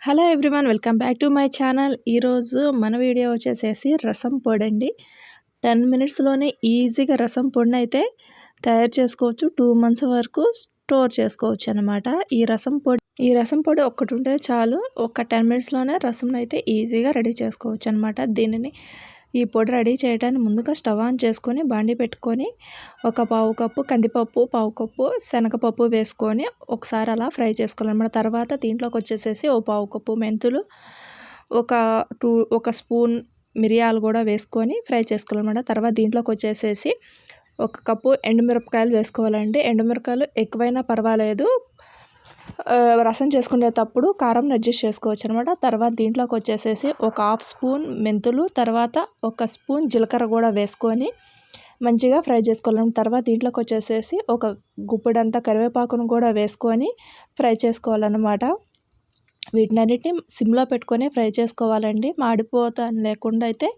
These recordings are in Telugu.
Hello everyone welcome back to my channel. ఈరోజు మన వీడియో వచ్చేసేసి రసం పొడి అండి టెన్ మినిట్స్లోనే ఈజీగా రసం పొడిని అయితే తయారు చేసుకోవచ్చు. టూ మంత్స్ వరకు స్టోర్ చేసుకోవచ్చు అనమాట ఈ రసం పొడి ఈ రసం పొడి ఒక్కటి ఉంటే చాలు. ఒక టెన్ మినిట్స్లోనే రసం అయితే ఈజీగా రెడీ చేసుకోవచ్చు అనమాట దీనిని ఈ పొడి రెడీ చేయడానికి ముందుగా స్టవ్ ఆన్ చేసుకొని బాండి పెట్టుకొని ఒక పావు కప్పు కందిపప్పు పావు కప్పు శనగపప్పు వేసుకొని ఒకసారి అలా ఫ్రై చేసుకోవాలన్నమాట. తర్వాత దీంట్లోకి వచ్చేసేసి ఓ పావు కప్పు మెంతులు ఒక టూ ఒక స్పూన్ మిరియాలు కూడా వేసుకొని ఫ్రై చేసుకోవాలన్నమాట. తర్వాత దీంట్లోకి వచ్చేసేసి ఒక కప్పు ఎండుమిరపకాయలు వేసుకోవాలండి. ఎండుమిరపకాయలు ఎక్కువైనా పర్వాలేదు రసం చేసుకునేటప్పుడు కారం అడ్జస్ట్ చేసుకోవచ్చు అనమాట తర్వాత దీంట్లోకి వచ్చేసేసి ఒక హాఫ్ స్పూన్ మెంతులు తర్వాత ఒక స్పూన్ జీలకర్ర కూడా వేసుకొని మంచిగా ఫ్రై చేసుకోవాలి తర్వాత దీంట్లోకి వచ్చేసేసి ఒక గుప్పెడంతా కరివేపాకును కూడా వేసుకొని ఫ్రై చేసుకోవాలన్నమాట. వీటినన్నిటిని సిమ్లో పెట్టుకొని ఫ్రై చేసుకోవాలండి. మాడిపోతా లేకుండా అయితే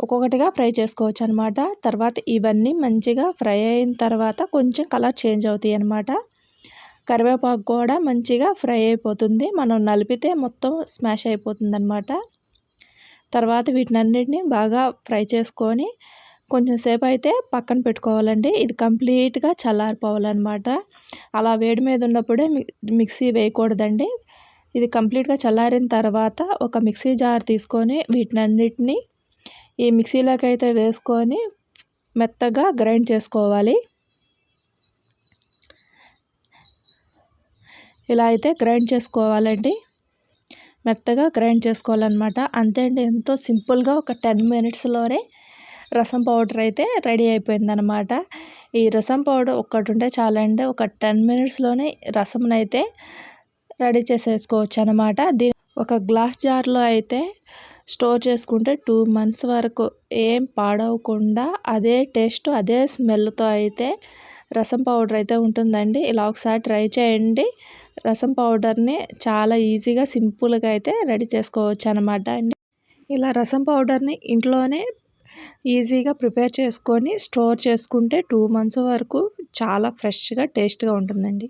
ఒక్కొక్కటిగా ఫ్రై చేసుకోవచ్చు అనమాట తర్వాత ఇవన్నీ మంచిగా ఫ్రై అయిన తర్వాత కొంచెం కలర్ చేంజ్ అవుతాయి అనమాట కరివేపాకు కూడా మంచిగా ఫ్రై అయిపోతుంది. మనం నలిపితే మొత్తం స్మాష్ అయిపోతుంది అనమాట తర్వాత వీటినన్నిటిని బాగా ఫ్రై చేసుకొని కొంచెం సేపు అయితే పక్కన పెట్టుకోవాలండి. ఇది కంప్లీట్గా చల్లారిపోవాలన్నమాట. అలా వేడి మీద ఉన్నప్పుడే మిక్సీ వేయకూడదండి. ఇది కంప్లీట్గా చల్లారిన తర్వాత ఒక మిక్సీ జార్ తీసుకొని వీటినన్నిటినీ ఈ మిక్సీలోకి అయితే వేసుకొని మెత్తగా గ్రైండ్ చేసుకోవాలి. ఇలా అయితే గ్రైండ్ చేసుకోవాలండి. మెత్తగా గ్రైండ్ చేసుకోవాలన్నమాట. అంతే అండి ఎంతో సింపుల్గా ఒక టెన్ మినిట్స్లోనే రసం పౌడర్ అయితే రెడీ అయిపోయిందనమాట ఈ రసం పౌడర్ ఒక్కటి ఉంటే చాలండి ఒక టెన్ మినిట్స్లోనే రసం అయితే రెడీ చేసేసుకోవచ్చు అనమాట దీని ఒక గ్లాస్ జార్లో అయితే స్టోర్ చేసుకుంటే టూ మంత్స్ వరకు ఏం పాడవకుండా అదే టేస్ట్ అదే స్మెల్తో అయితే రసం పౌడర్ అయితే ఉంటుందండి. ఇలా ఒకసారి ట్రై చేయండి. రసం పౌడర్ని చాలా ఈజీగా సింపుల్గా అయితే రెడీ చేసుకోవచ్చు అనమాట అండి ఇలా రసం పౌడర్ని ఇంట్లోనే ఈజీగా ప్రిపేర్ చేసుకొని స్టోర్ చేసుకుంటే టూ మంత్స్ వరకు చాలా ఫ్రెష్గా టేస్ట్గా ఉంటుందండి.